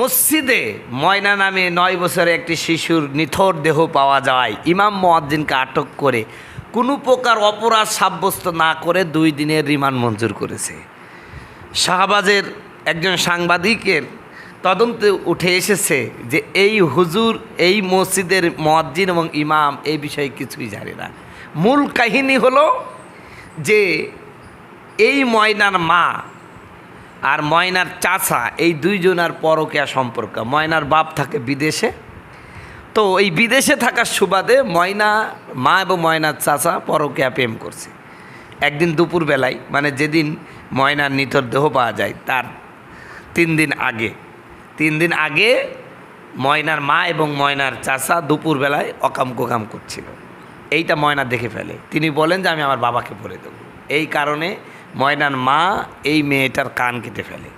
মসজিদে ময়না নামে নয় বছরে একটি শিশুর নিথর দেহ পাওয়া যায়। ইমাম মোয়াজ্জিনকে আটক করে কোনো প্রকার অপরাধ সাব্যস্ত না করে দুই দিনের রিমান্ড মঞ্জুর করেছে। শাহবাজের একজন সাংবাদিকের তদন্তে উঠে এসেছে যে এই হুজুর, এই মসজিদের মোয়াজ্জিন এবং ইমাম এই বিষয়ে কিছুই জানে না। মূল কাহিনী হলো যে এই ময়নার মা আর ময়নার চাচা, এই দুইজনার পরকেয়া সম্পর্ক। ময়নার বাপ থাকে বিদেশে। তো এই বিদেশে থাকার সুবাদে ময়না, মা এবং ময়নার চাচা পরকেয়া প্রেম করছে। একদিন দুপুরবেলায় মানে যেদিন ময়নার নিথর দেহ পাওয়া যায়, তার তিন দিন আগে। তিন দিন আগে ময়নার মা এবং ময়নার চাচা দুপুরবেলায় অকাম কোকাম করছিল। এইটা ময়না দেখে ফেলে। তিনি বলেন যে, আমি আমার বাবাকে বলে দেবো। এই কারণে ময়নার মা এই মেয়েটার কান কেটে ফেলে।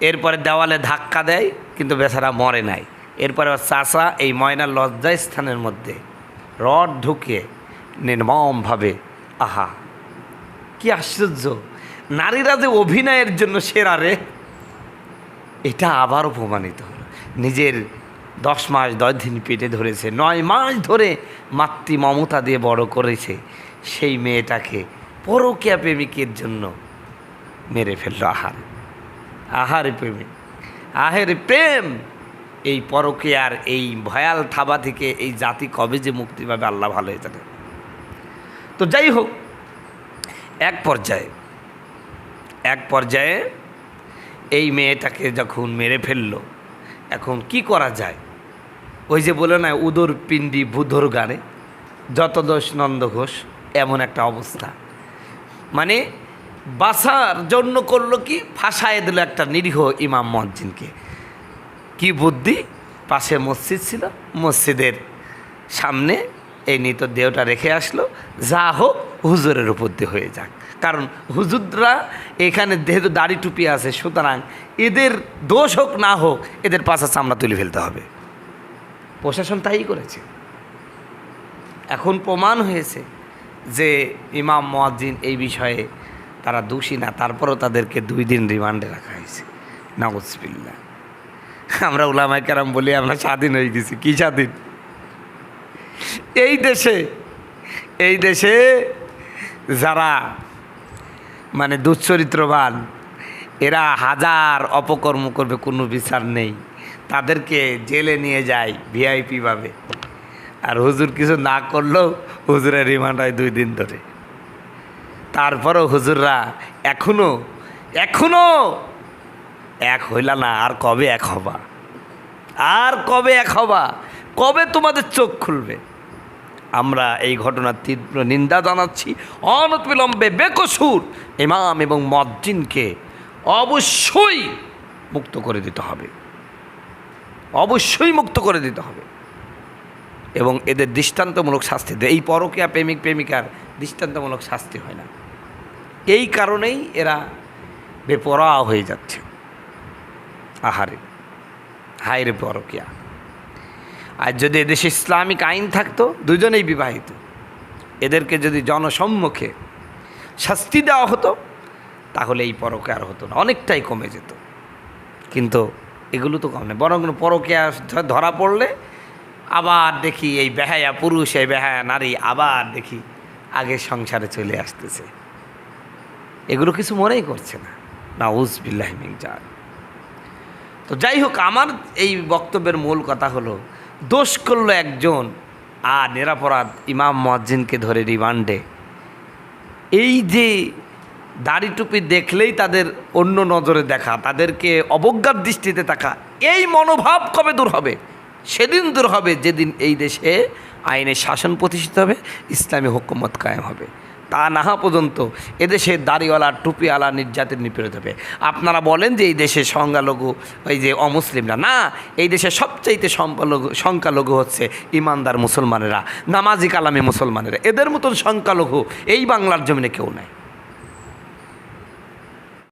এরপরে দেওয়ালে ধাক্কা দেয়, কিন্তু বেচারা মরে নাই। এরপরে চাষা এই ময়নার লজ্জা স্থানের মধ্যে রড ঢুকিয়ে নির্মমভাবে, আহা, কি আশ্চর্য! নারীরা যে অভিনয়ের জন্য সেরা রে! এটা আবারও প্রমাণিত হলো। নিজের দশ মাস দশ দিন পেটে ধরেছে, নয় মাস ধরে মাতৃ মমতা দিয়ে বড় করেছে সেই মেয়েটাকে পরকিয়া প্রেমিকের জন্য মেরে ফেলল আহার। আহারে প্রেমিক আহের প্রেম এই পরকিয়ার এই ভয়াল থাবা থেকে এই জাতি কবে যে মুক্তি পাবে আল্লাহ ভালো হয়ে জানে। তো যাই হোক, এক পর্যায়ে এক পর্যায়ে এই মেয়েটাকে যখন মেরে ফেলল, এখন কি করা যায়? ওই যে বলে না উদর পিণ্ডি বুধর গানে যত দোষ নন্দ ঘোষ এমন একটা অবস্থা। মানে বাসার জন্য করল কি? ফাঁসায় দিল একটা নিরীহ ইমাম মজ্জিনকে কি বুদ্ধি? পাশে মসজিদ ছিল, মসজিদের সামনে এই নিত দেহটা রেখে আসলো। যা হোক, হুজুরের উপর দিয়ে হয়ে যাক। কারণ হুজুররা এখানে যেহেতু দাড়ি টুপি আছে, সুতরাং এদের দোষ হোক না হোক, এদের পাশা চামড়া তুলে ফেলতে হবে। প্রশাসন তাই করেছে। এখন প্রমাণ হয়েছে যে ইমাম, মোয়াজ্জিন এই বিষয়ে তারা দোষী না, তারপরও তাদেরকে দুই দিন রিমান্ডে রাখা হয়েছে। নাগজবিল্লা আমরা উলামায় কেরাম বলি, আমরা স্বাধীন হয়ে গেছি, কী স্বাধীন? এই দেশে এই দেশে যারা মানে দুশ্চরিত্রবান, এরা হাজার অপকর্ম করবে, কোনো বিচার নেই। তাদেরকে জেলে নিয়ে যায় ভিআইপি ভাবে। আর হুজুর কিছু না করলেও হুজুরের রিমান্ড হয় দুই দিন ধরে। তারপরও হুজুররা এখনও এখনও এক হইলা না, আর কবে এক হবা? আর কবে এক হবা? কবে তোমাদের চোখ খুলবে? আমরা এই ঘটনার তীব্র নিন্দা জানাচ্ছি। অনতিবিলম্বে বেকসুর ইমাম এবং মজ্জিনকে অবশ্যই মুক্ত করে দিতে হবে। অবশ্যই মুক্ত করে দিতে হবে। এবং এদের দৃষ্টান্তমূলক শাস্তি দেয়। এই পরকীয়া প্রেমিক প্রেমিকার দৃষ্টান্তমূলক শাস্তি হয় না। এই কারণেই এরা বেপরোয়া হয়ে যাচ্ছে। আহারে, হায়রে পরকিয়া। আর যদি এদেশে ইসলামিক আইন থাকতো, দুজনেই বিবাহিত। এদেরকে যদি জনসম্মুখে শাস্তি দেওয়া হতো, তাহলে এই পরকে আর হতো না। অনেকটাই কমে যেত। কিন্তু এগুলো তো কম নেই বরং পরকিয়া ধরা পড়লে আবার দেখি এই বেহায়া পুরুষ, এই বেহায়া নারী আবার দেখি আগে সংসারে চলে আসতেছে। এগুলো কিছু মনেই করছে না। না উজবিল্লাহিমিক যার তো যাই হোক, আমার এই বক্তব্যের মূল কথা হলো, দোষ করল একজন আর নিরাপরাধ ইমাম মজ্জিনকে ধরে রিমান্ডে। এই যে দাড়ি টুপি দেখলেই তাদের অন্য নজরে দেখা, তাদেরকে অবজ্ঞার দৃষ্টিতে তাকা এই মনোভাব কবে দূর হবে? সেদিন দূর হবে, যেদিন এই দেশে আইনের শাসন প্রতিষ্ঠিত হবে, ইসলামী হুকুমত কায়েম হবে। তা না হওয়া পর্যন্ত এদেশে দাড়িওয়ালা, টুপিওয়ালা নির্যাতন নিপীড়িত হবে। আপনারা বলেন যে এই দেশে সংখ্যালঘু, ওই যে অমুসলিমরা, না, এই দেশে সবচাইতে সংখ্যালঘু সংখ্যালঘু হচ্ছে ইমানদার মুসলমানেরা, নামাজি কালামী মুসলমানেরা। এদের মতন সংখ্যালঘু এই বাংলার জমিনে কেউ নাই।